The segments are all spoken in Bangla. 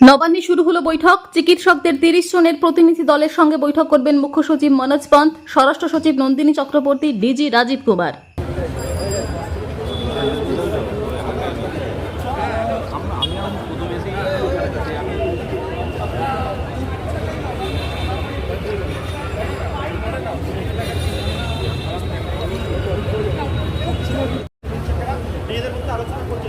নবান্নে শুরু হলো বৈঠক। চিকিৎসকদের তিরিশ জনের প্রতিনিধি দলের সঙ্গে বৈঠক করবেন মুখ্য সচিব মনোজ পন্থ। স্বরাষ্ট্র সচিব নন্দিনী চক্রবর্তী, ডিজি রাজীব কুমার।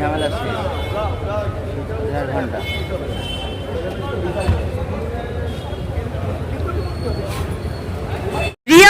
ঝামেলা শেষ। ঘণ্টা রিয়া